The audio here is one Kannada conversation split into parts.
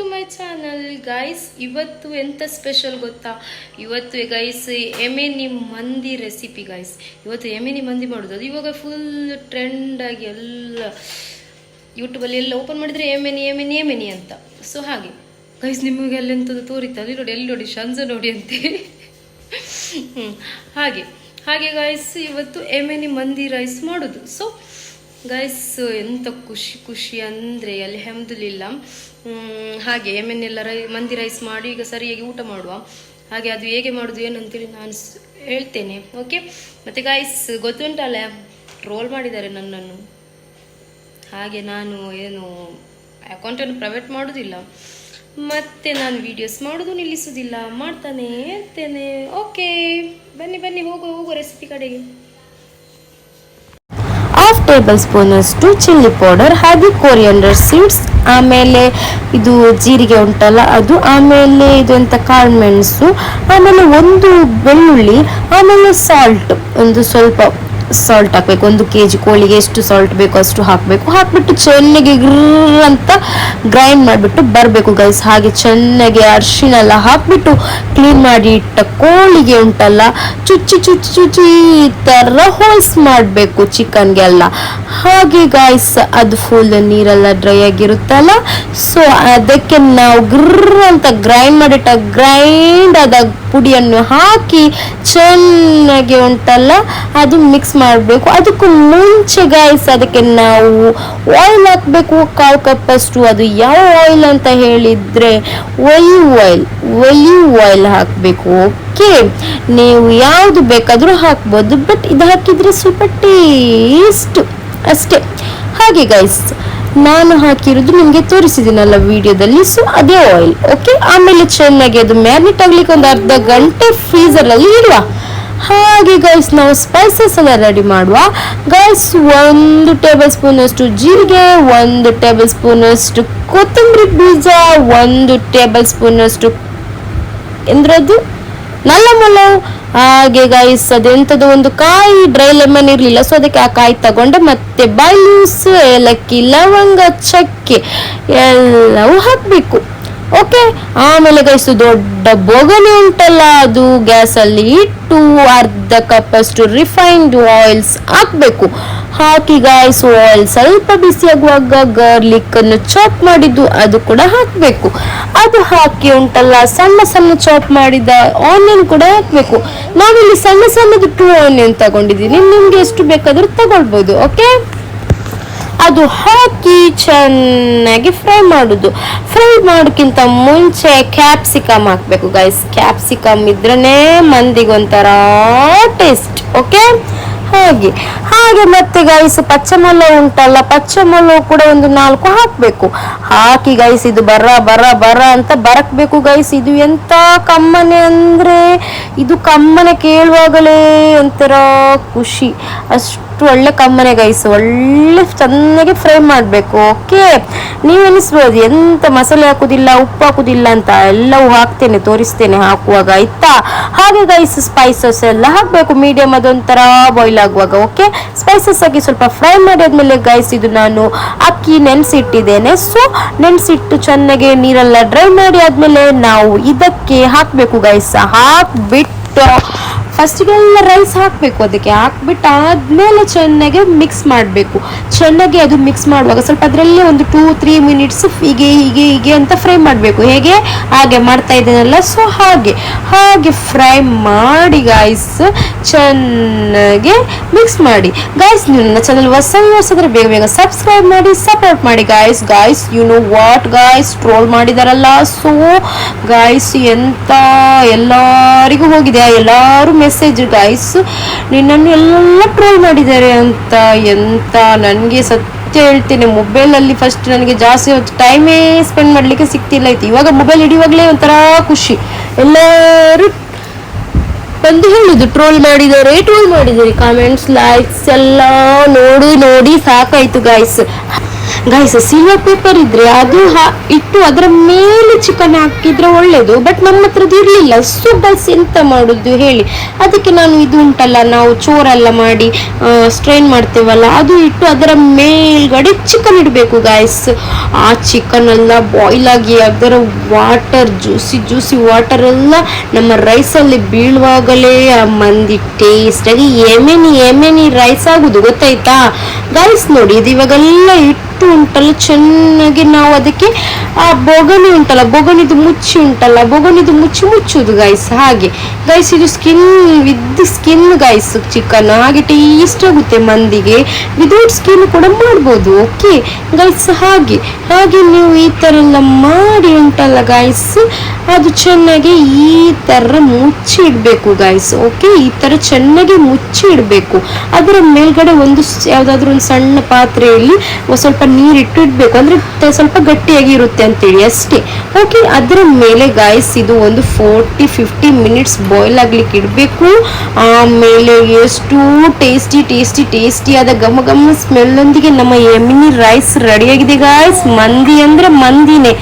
ಟು ಮೈ ಚಾನಲ್ ಗೈಸ್ ಇವತ್ತು ಎಂತ ಸ್ಪೆಷಲ್ ಗೊತ್ತಾ? ಇವತ್ತು ಗೈಸ್ ಎಮೆನಿ ಮಂದಿ ರೆಸಿಪಿ ಗೈಸ್ ಇವತ್ತು ಎಮೆನಿ ಮಂದಿ ಮಾಡೋದು. ಅದು ಇವಾಗ ಫುಲ್ ಟ್ರೆಂಡ್ ಆಗಿ ಎಲ್ಲ ಯೂಟ್ಯೂಬಲ್ಲಿ ಎಲ್ಲ ಓಪನ್ ಮಾಡಿದ್ರೆ ಎಮೆನಿ ಎಮೆನಿ ಎಮೆನಿ ಅಂತ. ಸೊ ಹಾಗೆ. ಗೈಸ್ ನಿಮಗೆ ಅಲ್ಲೆಂಥದ್ದು ತೋರಿತ್ತು? ಅಲ್ಲಿ ನೋಡಿ ಎಲ್ಲಿ ನೋಡಿ ಶಂಜ ನೋಡಿ ಅಂತೆ. ಹಾಗೆ. ಹಾಗೆ ಗೈಸ್ ಇವತ್ತು ಎಮೆನಿ ಮಂದಿ ರೈಸ್ ಮಾಡೋದು. ಸೊ ಗೈಸ್ ಎಂತ ಖುಷಿ ಖುಷಿ ಅಂದರೆ ಅಲ್ಲಿ ಹೆಮ್ದಲಿಲ್ಲ ಹಾಗೆ ಎಮೆನೆಲ್ಲ ರೈ, ಮಂದಿ ರೈಸ್ ಮಾಡಿ ಈಗ ಸರಿಯಾಗಿ ಊಟ ಮಾಡುವ. ಹಾಗೆ ಅದು ಹೇಗೆ ಮಾಡೋದು ಏನು ಅಂತೇಳಿ ನಾನು ಹೇಳ್ತೇನೆ ಓಕೆ ಮತ್ತು ಗೈಸ್ ಗೊತ್ತುಂಟಲ್ಲ ರೋಲ್ ಮಾಡಿದ್ದಾರೆ ನನ್ನನ್ನು. ಹಾಗೆ ನಾನು ಏನು ಅಕೌಂಟನ್ನು ಪ್ರೈವೇಟ್ ಮಾಡೋದಿಲ್ಲ. ಮತ್ತೆ ನಾನು ವಿಡಿಯೋಸ್ ಮಾಡೋದು ನಿಲ್ಲಿಸೋದಿಲ್ಲ. ಮಾಡ್ತಾನೆ ಇರ್ತೇನೆ. ಓಕೆ ಬನ್ನಿ ಬನ್ನಿ ಹೋಗೋ ಹೋಗೋ ರೆಸಿಪಿ ಕಡೆಗೆ. ಹಾಫ್ ಟೇಬಲ್ ಸ್ಪೂನ್ ಅಷ್ಟು ಚಿಲ್ಲಿ ಪೌಡರ್ ಹಾಗೆ ಕೊರಿಯಂಡರ್ ಸೀಡ್ಸ್ ಆಮೇಲೆ ಇದು ಜೀರಿಗೆ ಉಂಟಲ್ಲ ಅದು, ಆಮೇಲೆ ಇದು ಎಂತ ಕಾಳು ಆಮೇಲೆ ಒಂದು ಬೆಳ್ಳುಳ್ಳಿ, ಆಮೇಲೆ ಸಾಲ್ಟ್ ಒಂದು ಸ್ವಲ್ಪ ಸಾಲ್ಟ್ ಹಾಕ್ಬೇಕು. ಒಂದು ಕೆ ಜಿ ಕೋಳಿಗೆ ಎಷ್ಟು ಸಾಲ್ಟ್ ಬೇಕು ಅಷ್ಟು ಹಾಕಬೇಕು. ಹಾಕ್ಬಿಟ್ಟು ಚೆನ್ನಾಗಿ ಅಂತ ಗ್ರೈಂಡ್ ಮಾಡಿಬಿಟ್ಟು ಬರಬೇಕು ಗೈಸ್ ಹಾಗೆ ಚೆನ್ನಾಗಿ ಅರಿಶಿನ ಎಲ್ಲ ಹಾಕ್ಬಿಟ್ಟು ಕ್ಲೀನ್ ಮಾಡಿ ಇಟ್ಟ ಕೋಳಿಗೆ ಉಂಟಲ್ಲ, ಚುಚ್ಚಿ ಚುಚ್ಚಿ ಚುಚ್ಚಿ ಈ ಥರ ಹೋಲ್ಸ್ ಮಾಡಬೇಕು ಚಿಕನ್ಗೆಲ್ಲ ಹಾಗೆ ಗಾಯ್ಸ್ ಅದು ಫುಲ್ ನೀರೆಲ್ಲ ಡ್ರೈ ಆಗಿರುತ್ತಲ್ಲ ಸೊ ಅದಕ್ಕೆ ನಾವು ಗ್ರ ಅಂತ ಗ್ರೈಂಡ್ ಮಾಡಿಟ್ಟ ಗ್ರೈಂಡ್ ಆದ ಪುಡಿಯನ್ನು ಹಾಕಿ ಚೆನ್ನಾಗಿ ಉಂಟಲ್ಲ, ಅದು ಮಿಕ್ಸ್ ಮಾಡಬೇಕು. ಅದಕ್ಕೂ ಮುಂಚೆ ಗಾಯ್ಸ್ ಅದಕ್ಕೆ ನಾವು ಆಯಿಲ್ ಹಾಕಬೇಕು. ಕಾಲು ಕಪ್ಪಷ್ಟು ಅದು ಯಾವ ಆಯಿಲ್ ಅಂತ ಹೇಳಿದರೆ ಒಲಿವ್ ಆಯಿಲ್ ಒಲಿವ್ ಆಯಿಲ್ ಹಾಕಬೇಕು ಓಕೆ ನೀವು ಯಾವುದು ಬೇಕಾದರೂ ಹಾಕ್ಬೋದು ಬಟ್ ಇದು ಹಾಕಿದರೆ ಸ್ವಲ್ಪ ಟೇಸ್ಟ್ ಅಷ್ಟೇ. ಹಾಗೆ ಗೈಸ್ ನಾನು ಹಾಕಿರೋದು ನಿಮಗೆ ತೋರಿಸಿದ್ದೀನಲ್ಲ ವಿಡಿಯೋದಲ್ಲಿ ಸೊ ಅದೇ ಆಯಿಲ್ ಓಕೆ ಆಮೇಲೆ ಚೆನ್ನಾಗಿ ಅದು ಮ್ಯಾರಿನೇಟ್ ಆಗ್ಲಿಕ್ಕೆ ಒಂದು ಅರ್ಧ ಗಂಟೆ ಫ್ರೀಸರಲ್ಲಿ ಇಡುವ. ಹಾಗೆ ಗಾಯ್ಸ್ ನಾವು ಸ್ಪೈಸಸ್ ಎಲ್ಲ ರೆಡಿ ಮಾಡುವ. ಗೈಸ್ ಒಂದು ಟೇಬಲ್ ಸ್ಪೂನ್ ಅಷ್ಟು ಜೀರಿಗೆ, ಒಂದು ಟೇಬಲ್ ಸ್ಪೂನ್ ಅಷ್ಟು ಕೊತ್ತಂಬರಿ ಬೀಜ, ಒಂದು ಟೇಬಲ್ ಸ್ಪೂನ್ ಅಷ್ಟು ಎಂದ್ರದ್ದು? ನಲ್ಲ ಮೊಲವು ಹಾಗೆ ಗೈಸ್ ಅದೆಂಥದ್ದು ಒಂದು ಕಾಯಿ ಡ್ರೈ ಲೆಮನ್ ಇರಲಿಲ್ಲ. ಸೊ ಅದಕ್ಕೆ ಆ ಕಾಯಿ ತಗೊಂಡೆ. ಮತ್ತೆ ಬೈಲೂಸ್ ಏಲಕ್ಕಿ, ಲವಂಗ, ಚಕ್ಕೆ ಎಲ್ಲವೂ ಹಾಕಬೇಕು. ಓಕೆ ಆಮೇಲೆ ಗೈಸು ದೊಡ್ಡ ಬೊಗನೆ ಉಂಟಲ್ಲ ಅದು. ಗ್ಯಾಸಲ್ಲಿ ಇಟ್ಟು ಅರ್ಧ ಕಪ್ ಅಷ್ಟು ರಿಫೈನ್ಡ್ ಆಯಿಲ್ಸ್ ಹಾಕಬೇಕು. ಹಾಕಿ ಗಾಯ್ಸ್ ಆಯಿಲ್ ಸ್ವಲ್ಪ ಬಿಸಿ ಆಗುವಾಗ ಗಾರ್ಲಿಕ್ ಅನ್ನು ಚಾಪ್ ಮಾಡಿದ್ದು ಅದು ಕೂಡ ಹಾಕಬೇಕು. ಅದು ಹಾಕಿ ಉಂಟಲ್ಲ, ಸಣ್ಣ ಸಣ್ಣ ಚಾಪ್ ಮಾಡಿದ ಆನಿಯನ್ ಕೂಡ ಹಾಕಬೇಕು. ನಾವಿಲ್ಲಿ ಸಣ್ಣ ಸಣ್ಣದು ಟೂ ಆನಿಯನ್ ತಗೊಂಡಿದ್ದೀನಿ ನಿಮ್ಗೆ ಎಷ್ಟು ಬೇಕಾದ್ರೂ ತಗೊಳ್ಬೋದು ಓಕೆ ಅದು ಹಾಕಿ ಚೆನ್ನಾಗಿ ಫ್ರೈ ಮಾಡುದು. ಫ್ರೈ ಮಾಡೋಕ್ಕಿಂತ ಮುಂಚೆ ಕ್ಯಾಪ್ಸಿಕಮ್ ಹಾಕಬೇಕು ಗೈಸ್ ಕ್ಯಾಪ್ಸಿಕಮ್ ಇದ್ರೇ ಮಂದಿಗೊಂಥರ ಟೇಸ್ಟ್ ಓಕೆ ಹಾಗೆ? ಹಾಗೆ ಮತ್ತೆ ಗೈಸ್ ಪಚ್ಚಮೊಲ ಉಂಟಲ್ಲ ಪಚ್ಚಮೊಲ ಕೂಡ ಒಂದು ನಾಲ್ಕು ಹಾಕಬೇಕು. ಹಾಕಿ ಗೈಸ್ ಇದು ಬರ ಬರ ಬರ ಅಂತ ಬರಕ್ಬೇಕು ಗೈಸ್ ಇದು ಎಂತ ಕಮ್ಮನೆ ಅಂದ್ರೆ, ಇದು ಕಮ್ಮನೆ ಕೇಳುವಾಗಲೇ ಒಂಥರ ಖುಷಿ. ಅಷ್ಟು ಒಳ್ಳೆ ಕಮ್ಮನೆ ಗೈಸ್ ಒಳ್ಳೆ ಚೆನ್ನಾಗಿ ಫ್ರೈ ಮಾಡಬೇಕು ಓಕೆ ನೀವೆನಿಸ್ಬೋದು ಎಂತ ಮಸಾಲೆ ಹಾಕುದಿಲ್ಲ, ಉಪ್ಪು ಹಾಕುದಿಲ್ಲ ಅಂತ ಎಲ್ಲವೂ ಹಾಕ್ತೇನೆ, ತೋರಿಸ್ತೇನೆ ಹಾಕುವಾಗ, ಆಯ್ತಾ? ಹಾಗೆ ಗೈಸ್ ಸ್ಪೈಸಸ್ ಎಲ್ಲ ಹಾಕಬೇಕು. ಮೀಡಿಯಮ್ ಅದೊಂಥರ ಬಾಯ್ಲ್ ಆಗುವಾಗ ಓಕೆ ಸ್ಪೈಸಸ್ ಹಾಕಿ ಸ್ವಲ್ಪ ಫ್ರೈ ಮಾಡಿದ್ಮೇಲೆ ಗೈಸ್ ಇದು ನಾನು ಅಕ್ಕಿ ನೆನೆಸಿಟ್ಟಿದ್ದೇನೆ. ಸೊ ನೆನೆಸಿಟ್ಟು ಚೆನ್ನಾಗಿ ನೀರೆಲ್ಲ ಡ್ರೈ ಮಾಡಿ ಆದ್ಮೇಲೆ ನಾವು ಇದಕ್ಕೆ ಹಾಕಬೇಕು ಗೈಸ್ ಹಾಕ್ಬಿಟ್ಟು ಫಸ್ಟಿಗೆಲ್ಲ ರೈಸ್ ಹಾಕಬೇಕು ಅದಕ್ಕೆ. ಹಾಕ್ಬಿಟ್ಟು ಆದಮೇಲೆ ಚೆನ್ನಾಗಿ ಮಿಕ್ಸ್ ಮಾಡಬೇಕು. ಚೆನ್ನಾಗಿ ಅದು ಮಿಕ್ಸ್ ಮಾಡುವಾಗ ಸ್ವಲ್ಪ ಅದರಲ್ಲೇ ಒಂದು ಟೂ ತ್ರೀ ಮಿನಿಟ್ಸ್ ಹೀಗೆ ಹೀಗೆ ಹೀಗೆ ಅಂತ ಫ್ರೈ ಮಾಡಬೇಕು. ಹೇಗೆ? ಹಾಗೆ ಮಾಡ್ತಾ ಇದ್ದೇನಲ್ಲ? ಸೊ ಹಾಗೆ. ಹಾಗೆ ಫ್ರೈ ಮಾಡಿ ಗಾಯ್ಸ್ ಚೆನ್ನಾಗಿ ಮಿಕ್ಸ್ ಮಾಡಿ. ಗಾಯ್ಸ್ ನೀವು ನನ್ನ ಚಾನಲ್ ಹೊಸ ಹೊಸದ್ರೆ ಬೇಗ ಬೇಗ ಸಬ್ಸ್ಕ್ರೈಬ್ ಮಾಡಿ ಸಪೋರ್ಟ್ ಮಾಡಿ. Guys guys you know what guys troll ಮಾಡಿದಾರಲ್ಲ? ಸೊ ಗಾಯ್ಸ್ ಎಂತ ಎಲ್ಲರಿಗೂ ಹೋಗಿದೆ. ಎಲ್ಲರೂ ಮೆಸೇಜ್ ಗಾಯ್ಸ್ ನಿನ್ನನ್ನು ಎಲ್ಲ ಟ್ರೋಲ್ ಮಾಡಿದ್ದಾರೆ ಅಂತ, ಎಂತ ನನಗೆ ಸತ್ಯ ಹೇಳ್ತೇನೆ. ಮೊಬೈಲಲ್ಲಿ ಫಸ್ಟ್ ನನಗೆ ಜಾಸ್ತಿ ಹೊತ್ತು ಟೈಮೇ ಸ್ಪೆಂಡ್ ಮಾಡಲಿಕ್ಕೆ ಸಿಗ್ತಿಲ್ಲ ಇತ್ತು ಇವಾಗ ಮೊಬೈಲ್ ಹಿಡಿಯುವಾಗಲೇ ಒಂಥರ ಖುಷಿ. ಎಲ್ಲರೂ ಬಂದು ಹೇಳುದು ಟ್ರೋಲ್ ಮಾಡಿದ್ದಾರೆ ಟ್ರೋಲ್ ಮಾಡಿದ್ದಾರೆ. ಕಾಮೆಂಟ್ಸ್ ಲೈಕ್ಸ್ ಎಲ್ಲ ನೋಡಿ ನೋಡಿ ಸಾಕಾಯ್ತು ಗಾಯ್ಸ್ ಗೈಸ್ ಸಿಲ್ವರ್ ಪೇಪರ್ ಇದ್ರೆ ಅದು ಇಟ್ಟು ಅದರ ಮೇಲೆ ಚಿಕನ್ ಹಾಕಿದ್ರೆ ಒಳ್ಳೇದು. ಬಟ್ ನಮ್ಮ ಹತ್ರದ್ದು ಇರ್ಲಿಲ್ಲ. ಸೊ ಗೈಸ್ ಎಂತ ಮಾಡುದು ಹೇಳಿ. ಅದಕ್ಕೆ ನಾನು ಇದು ಉಂಟಲ್ಲ, ನಾವು ಚೋರೆಲ್ಲ ಮಾಡಿ ಸ್ಟ್ರೈನ್ ಮಾಡ್ತೇವಲ್ಲ, ಅದು ಇಟ್ಟು ಅದರ ಮೇಲ್ಗಡೆ ಚಿಕನ್ ಇಡಬೇಕು ಗೈಸ್ ಆ ಚಿಕನ್ ಎಲ್ಲ ಬಾಯ್ಲ್ ಆಗಿ ಅದರ ವಾಟರ್ ಜ್ಯೂಸಿ ಜ್ಯೂಸಿ ವಾಟರ್ ಎಲ್ಲ ನಮ್ಮ ರೈಸಲ್ಲಿ ಬೀಳುವಾಗಲೇ ಆ ಮಂದಿ ಟೇಸ್ಟ್ ಆಗಿ ಎಮೆನಿ ಎಮೆನಿ ರೈಸ್ ಆಗುದು, ಗೊತ್ತಾಯ್ತಾ? ಗೈಸ್ ನೋಡಿ, ಇದು ಇವಾಗೆಲ್ಲ ಇಟ್ಟು ಉಂಟಲ್ಲ, ಚೆನ್ನಾಗಿ ನಾವು ಅದಕ್ಕೆ, ಆ ಬೊಗಣಿ ಉಂಟಲ್ಲ, ಬೊಗಣಿದು ಮುಚ್ಚಿ ಉಂಟಲ್ಲ, ಬೊಗಣಿದು ಮುಚ್ಚಿ ಮುಚ್ಚುದು ಗೈಸ್ ಹಾಗೆ. ಗೈಸ್ ಇದು skin with skin guys chicken. ಹಾಗೆ ಟೇಸ್ಟ್ ಆಗುತ್ತೆ ಮಂದಿಗೆ. ವಿದೌಟ್ ಸ್ಕಿನ್ ಕೂಡ ಮಾಡ್ಬೋದು ಓಕೆ ಗೈಸ್ ಹಾಗೆ. ಹಾಗೆ ನೀವು ಈ ಥರ ಎಲ್ಲ ಮಾಡಿ ಉಂಟಲ್ಲ ಗೈಸ್ ಅದು ಚೆನ್ನಾಗಿ ಈ ಥರ ಮುಚ್ಚಿ ಇಡಬೇಕು ಗೈಸ್ ಓಕೆ ಈ ಥರ ಚೆನ್ನಾಗಿ ಮುಚ್ಚಿ ಇಡಬೇಕು. ಅದರ ಮೇಲ್ಗಡೆ ಒಂದು ಯಾವ್ದಾದ್ರು ಒಂದು ಸಣ್ಣ ಪಾತ್ರೆಯಲ್ಲಿ ಸ್ವಲ್ಪ ನೀರಿಟ್ಟು ಇಡಬೇಕು ಅಂದ್ರೆ ಸ್ವಲ್ಪ ಗಟ್ಟಿಯಾಗಿ ಇರುತ್ತೆ ಅಂತೇಳಿ ಅಷ್ಟೇ. ಓಕೆ ಅದರ ಮೇಲೆ ಗಾಯ್ಸ್ ಇದು ಒಂದು ಫೋರ್ಟಿ ಫಿಫ್ಟಿ ಮಿನಿಟ್ಸ್ ಬಾಯ್ಲ್ ಆಗ್ಲಿಕ್ಕೆ ಇಡಬೇಕು. ಆಮೇಲೆ ಎಷ್ಟು ಟೇಸ್ಟಿ ಟೇಸ್ಟಿ ಟೇಸ್ಟಿ ಆದ ಘಮ ಘಮ ಸ್ಮೆಲ್ ನಮ್ಮ ಎಮಿನಿ ರೈಸ್ ರೆಡಿಯಾಗಿದೆ ಗಾಯ್ಸ್ ಮಂದಿ ಅಂದ್ರೆ ಮಂದಿನೇ.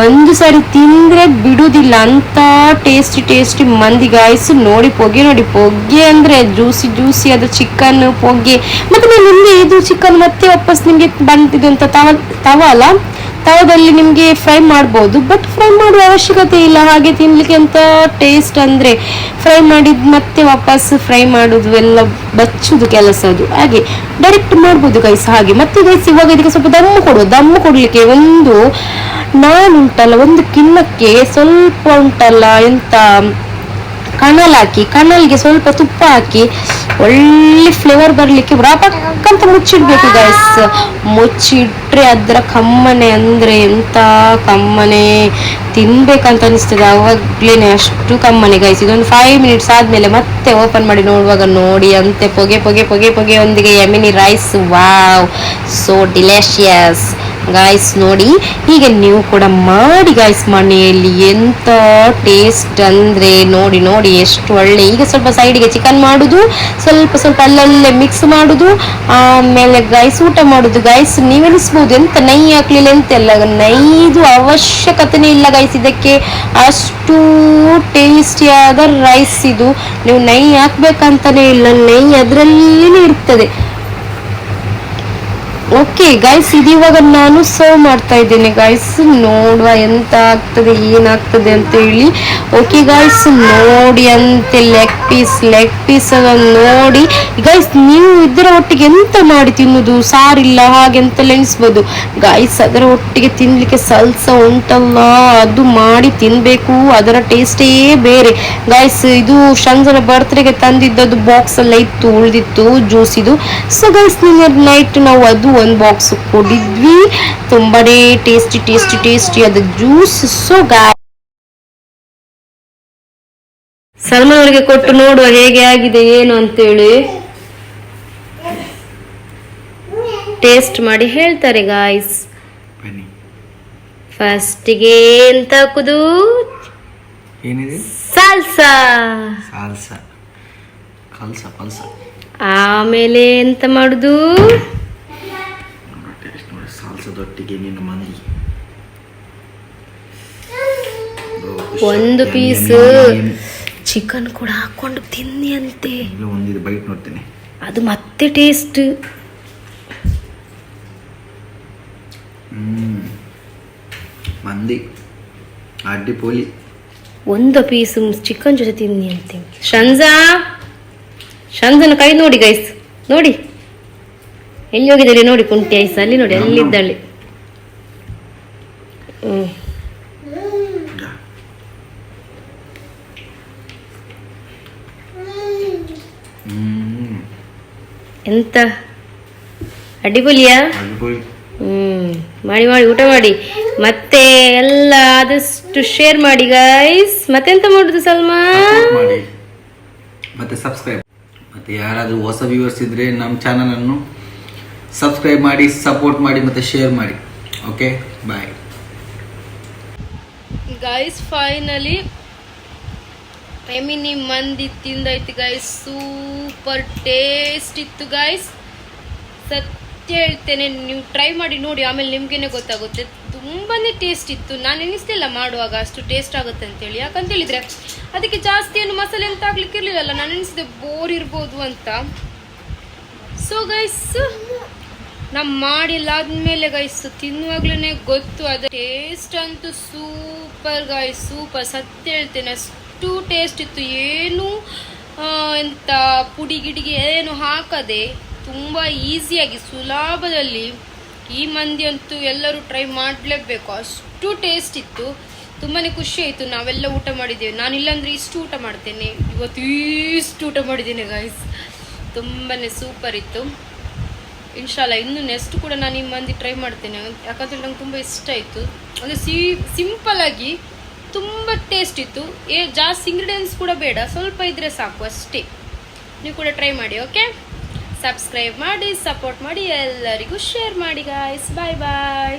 ಒಂದು ಸಾರಿ ತಿಂದ್ರೆ ಬಿಡುದಿಲ್ಲ ಅಂತ ಟೇಸ್ಟಿ ಟೇಸ್ಟಿ ಮಂದಿ ಗಾಯ್ಸ್ ನೋಡಿ ಪೊಗೆ ನೋಡಿ ಪೊಗೆ ಅಂದ್ರೆ ಜ್ಯೂಸಿ ಜ್ಯೂಸಿ ಅದು ಚಿಕನ್ ಪೊಗೆ. ಮತ್ತೆ ನಾನು ನಿಮ್ಗೆ ಇದು ಚಿಕನ್ ಮತ್ತೆ ವಾಪಸ್ ನಿಮ್ಗೆ ಬಂದಿದ್ದು ಅಂತ ತವ ತವ ಅಲ್ಲ, ತವದಲ್ಲಿ ನಿಮ್ಗೆ ಫ್ರೈ ಮಾಡ್ಬೋದು. ಬಟ್ ಫ್ರೈ ಮಾಡುವ ಅವಶ್ಯಕತೆ ಇಲ್ಲ, ಹಾಗೆ ತಿನ್ಲಿಕ್ಕೆ ಅಂತ ಟೇಸ್ಟ್ ಅಂದ್ರೆ ಫ್ರೈ ಮಾಡಿದ್ ಮತ್ತೆ ವಾಪಸ್ ಫ್ರೈ ಮಾಡುದು ಎಲ್ಲ ಬಚ್ಚುದು ಕೆಲಸ ಅದು. ಹಾಗೆ ಡೈರೆಕ್ಟ್ ಮಾಡ್ಬೋದು ಗೈಸ್ ಹಾಗೆ. ಮತ್ತೆ ಗೈಸ್ ಇವಾಗ ಇದಕ್ಕೆ ಸ್ವಲ್ಪ ದಮ್ಮು ಕೊಡುವ, ದಮ್ಮು ಕೊಡ್ಲಿಕ್ಕೆ ಒಂದು ನಾನು ಉಂಟಲ್ಲ ಒಂದು ಕಿಣ್ಣಕ್ಕೆ ಸ್ವಲ್ಪ ಉಂಟಲ್ಲ, ಎಂತ, ಕಣಲ್ ಹಾಕಿ, ಕಣಲ್ಗೆ ಸ್ವಲ್ಪ ತುಪ್ಪ ಹಾಕಿ, ಒಳ್ಳೆ ಫ್ಲೇವರ್ ಬರ್ಲಿಕ್ಕೆ ಅಂತ ಮುಚ್ಚಿಡ್ಬೇಕು ಗೈಸ್ ಮುಚ್ಚಿಟ್ರೆ ಅದರ ಕಮ್ಮನೆ ಅಂದ್ರೆ ಎಂತ ಕಮ್ಮನೆ? ತಿನ್ಬೇಕಂತ ಅನಿಸ್ತದೆ, ಅವಾಗ್ಲೇನೆ ಅಷ್ಟು ಕಮ್ಮನೆ ಗೈಸ್ ಇದೊಂದು ಫೈವ್ ಮಿನಿಟ್ಸ್ ಆದ್ಮೇಲೆ ಮತ್ತೆ ಓಪನ್ ಮಾಡಿ ನೋಡುವಾಗ ನೋಡಿ, ಅಂತೆ, ಪೊಗೆ ಪೊಗೆ ಪೊಗೆ ಪೊಗೆ, ಒಂದಿಗೆ Yemeni rice wow so delicious guys ನೋಡಿ, ಹೀಗೆ ನೀವು ಕೂಡ ಮಾಡಿ ಗಾಯ್ಸ್ ಮನೆಯಲ್ಲಿ ಎಂತ ಟೇಸ್ಟ್ ಅಂದ್ರೆ ನೋಡಿ ನೋಡಿ, ಎಷ್ಟು ಒಳ್ಳೆ. ಈಗ ಸ್ವಲ್ಪ ಸೈಡಿಗೆ ಚಿಕನ್ ಮಾಡುದು, ಸ್ವಲ್ಪ ಸ್ವಲ್ಪ ಅಲ್ಲಲ್ಲೇ ಮಿಕ್ಸ್ ಮಾಡುದು, ಆಮೇಲೆ ಗಾಯ್ಸ್ ಊಟ ಮಾಡುದು. ಗೈಸ್ ನೀವೆನಿಸ್ಬೋದು ಎಂತ ನೈ ಹಾಕ್ಲಿಲ್ಲ ಎಂತ ಎಲ್ಲ ನೈದು ಅವಶ್ಯಕತೆನೇ ಇಲ್ಲ ಗಾಯ್ಸ್ ಇದಕ್ಕೆ. ಅಷ್ಟು ಟೇಸ್ಟಿಯಾದ ರೈಸ್ ಇದು. ನೀವು ನೈ ಹಾಕ್ಬೇಕಂತಾನೆ ಇಲ್ಲ, ನೈ ಅದರಲ್ಲಿನೇ ಇರ್ತದೆ. ಓಕೆ ಗೈಸ್ ಇದಿವಾಗ ನಾನು ಸರ್ವ್ ಮಾಡ್ತಾ ಇದ್ದೇನೆ. ಗಾಯ್ಸ್ ನೋಡುವ ಎಂತ ಆಗ್ತದೆ ಏನಾಗ್ತದೆ ಅಂತ ಹೇಳಿ. ಓಕೆ ಗಾಯ್ಸ್ ನೋಡಿ ಅಂತೆ ಲೆಗ್ ಪೀಸ್ ಲೆಗ್ ಪೀಸ್ ನೋಡಿ. ಗೈಸ್ ನೀವು ಇದರ ಒಟ್ಟಿಗೆ ಎಂತ ಮಾಡಿ ತಿನ್ನುದು? ಸಾರಿಲ್ಲ ಹಾಗೆ ಅಂತ ಲೆನಿಸ್ಬೋದು ಗೈಸ್ ಅದರ ಒಟ್ಟಿಗೆ ತಿನ್ಲಿಕ್ಕೆ ಸಲ್ಸ ಉಂಟಲ್ಲ, ಅದು ಮಾಡಿ ತಿನ್ಬೇಕು, ಅದರ ಟೇಸ್ಟೇ ಬೇರೆ. ಗೈಸ್ ಇದು ಶಂಜನ ಬರ್ತ್ಡೇಗೆ ತಂದಿದ್ದದ್ದು ಬಾಕ್ಸ್ ಎಲ್ಲ ಇತ್ತು, ಉಳಿದಿತ್ತು ಜ್ಯೂಸ್ ಇದು. ಸೊ ಗೈಸ್ ನಿನ್ನೆ ನೈಟ್ ನಾವು ಅದು ಒಂದು ಬಾಕ್ಸ್ ಕೊಡಿದ್ವಿ ತುಂಬಾನೇ ಟೇಸ್ಟಿ ಟೇಸ್ಟಿ ಟೇಸ್ಟಿ ಅದು ಜ್ಯೂಸ್ ಸೊ ಗಾಯ್ ಸಲ್ಮಾನ್ ಅವರಿಗೆ ಕೊಟ್ಟು ನೋಡುವ ಹೇಗೆ ಆಗಿದೆ ಏನು ಅಂತೇಳಿ. ಟೇಸ್ಟ್ ಮಾಡಿ ಹೇಳ್ತಾರೆ ಗಾಯ್ಸ್ ಫಸ್ಟ್ ಫಸ್ಟಿಗೆ ಎಂತ ಹಾಕುದು? ಸಾಲ್ಸಾ. ಆಮೇಲೆ ಎಂತ ಮಾಡುದು? ಒಂದು ಪೀಸ್ ಚಿಕನ್ ಕೂಡ ಹಾಕೊಂಡು ತಿನ್ನಿ ಅಂತೆ ಒಂದಿದು ಬೈಟ್ ನೋಡ್ತೇನೆ. ಅದು ಮತ್ತೆ ಟೇಸ್ಟ್ ಮಂದಿ. ಅಡ್ಡಿ ಪೋಲಿ. ಒಂದು ಪೀಸ್ ಚಿಕನ್ ಜೊತೆ ತಿನ್ನಿ ಅಂತೆ ಶಂಜಾ ಶಂಜನ ಕೈ ನೋಡಿ ಗೈಸ್ ನೋಡಿ. ಎಲ್ಲಿ ಹೋಗಿದ್ದಾಳೆ? ನೋಡಿ ಕುಂಟಿ ಐಸ್ ಅಲ್ಲಿ ನೋಡಿ ಅಲ್ಲಿದ್ದಾಳೆ ಹ್ಮ್ ಹ್ಮ್ ಎಂತ? ಪೋಲಿ. ಹ್ಮ್ ಮಾಡಿ ಮಾಡಿ ಊಟ ಮಾಡಿ. ಮತ್ತೆ ಎಲ್ಲ ಆದಷ್ಟು ಶೇರ್ ಮಾಡಿ ಗೈಸ್ ಮತ್ತೆಂತ ಮಾಡುದು ಸಲ್ಮಾ? ಮತ್ತೆ ಸಬ್ಸ್ಕ್ರೈಬ್ ಮತ್ತೆ ಯಾರಾದರೂ ಹೊಸ ವ್ಯೂವರ್ಸ್ ಇದ್ರೆ ನಮ್ಮ ಚಾನಲನ್ನು ಸಬ್ಸ್ಕ್ರೈಬ್ ಮಾಡಿ ಸಪೋರ್ಟ್ ಮಾಡಿ ಮತ್ತೆ ಶೇರ್ ಮಾಡಿ. Okay bye guys finally Yemeni mandi ತಿಂದೈತಿ guys super taste ಇತ್ತು ಗಾಯ್ಸ್ ಸತ್ಯ ಹೇಳ್ತೇನೆ, ನೀವು ಟ್ರೈ ಮಾಡಿ ನೋಡಿ, ಆಮೇಲೆ ನಿಮ್ಗೇನೆ ಗೊತ್ತಾಗುತ್ತೆ. ತುಂಬಾ ಟೇಸ್ಟ್ ಇತ್ತು. ನಾನು ಎನಿಸ್ತಿಲ್ಲ ಮಾಡುವಾಗ ಅಷ್ಟು ಟೇಸ್ಟ್ ಆಗುತ್ತೆ ಅಂತೇಳಿ. ಯಾಕಂತ ಹೇಳಿದ್ರೆ, ಅದಕ್ಕೆ ಜಾಸ್ತಿ ಏನು ಮಸಾಲೆ ಅಂತ ಹಾಕ್ಲಿಕ್ಕೆ ನಾನು ಎನಿಸಿದೆ ಬೋರ್ ಇರ್ಬೋದು ಅಂತ. ಸೊ ಗೈಸ್ ನಾವು ಮಾಡಿಲ್ಲಾದ್ಮೇಲೆ ಗೈಸ್ ತಿನ್ನುವಾಗ್ಲೇ ಗೊತ್ತು, ಅದ ಟೇಸ್ಟ್ ಅಂತೂ ಸೂಪರ್ ಗೈಸ್ ಸೂಪರ್ ಸತ್ಯ ಹೇಳ್ತೇನೆ, ಅಷ್ಟು ಟೇಸ್ಟ್ ಇತ್ತು. ಏನು ಎಂತ ಪುಡಿ ಗಿಡಿಗೆ ಏನು ಹಾಕದೆ ತುಂಬ ಈಸಿಯಾಗಿ ಸುಲಭದಲ್ಲಿ ಈ ಮಂದಿ ಅಂತೂ ಎಲ್ಲರೂ ಟ್ರೈ ಮಾಡಲೇಬೇಕು. ಅಷ್ಟು ಟೇಸ್ಟ್ ಇತ್ತು. ತುಂಬಾ ಖುಷಿ ಆಯಿತು. ನಾವೆಲ್ಲ ಊಟ ಮಾಡಿದ್ದೇವೆ. ನಾನು ಇಲ್ಲಾಂದ್ರೆ ಇಷ್ಟು ಊಟ ಮಾಡ್ತೇನೆ. ಇವತ್ತು ಇಷ್ಟು ಊಟ ಮಾಡಿದ್ದೇನೆ ಗಾಯ್ಸ್ ತುಂಬಾ ಸೂಪರ್ ಇತ್ತು. ಇನ್ಶಾಲ್ಲ ಇನ್ನು ನೆಕ್ಸ್ಟ್ ಕೂಡ ನಾನು ಈ ಮಂದಿ ಟ್ರೈ ಮಾಡ್ತೇನೆ. ಯಾಕಂದ್ರೆ ನಂಗೆ ತುಂಬ ಇಷ್ಟ ಆಯಿತು. ಅಂದರೆ ಸಿಂಪಲ್ ಆಗಿ ತುಂಬ ಟೇಸ್ಟ್ ಇತ್ತು. ಏ, ಜಾಸ್ತಿ ಇಂಗ್ರೀಡಿಯೆಂಟ್ಸ್ ಕೂಡ ಬೇಡ, ಸ್ವಲ್ಪ ಇದ್ರೆ ಸಾಕು ಅಷ್ಟೇ. ನೀವು ಕೂಡ ಟ್ರೈ ಮಾಡಿ ಓಕೆ ಸಬ್ಸ್ಕ್ರೈಬ್ ಮಾಡಿ ಸಪೋರ್ಟ್ ಮಾಡಿ, ಎಲ್ಲರಿಗೂ ಶೇರ್ ಮಾಡಿ ಗಾಯ್ಸ್ ಬಾಯ್ ಬಾಯ್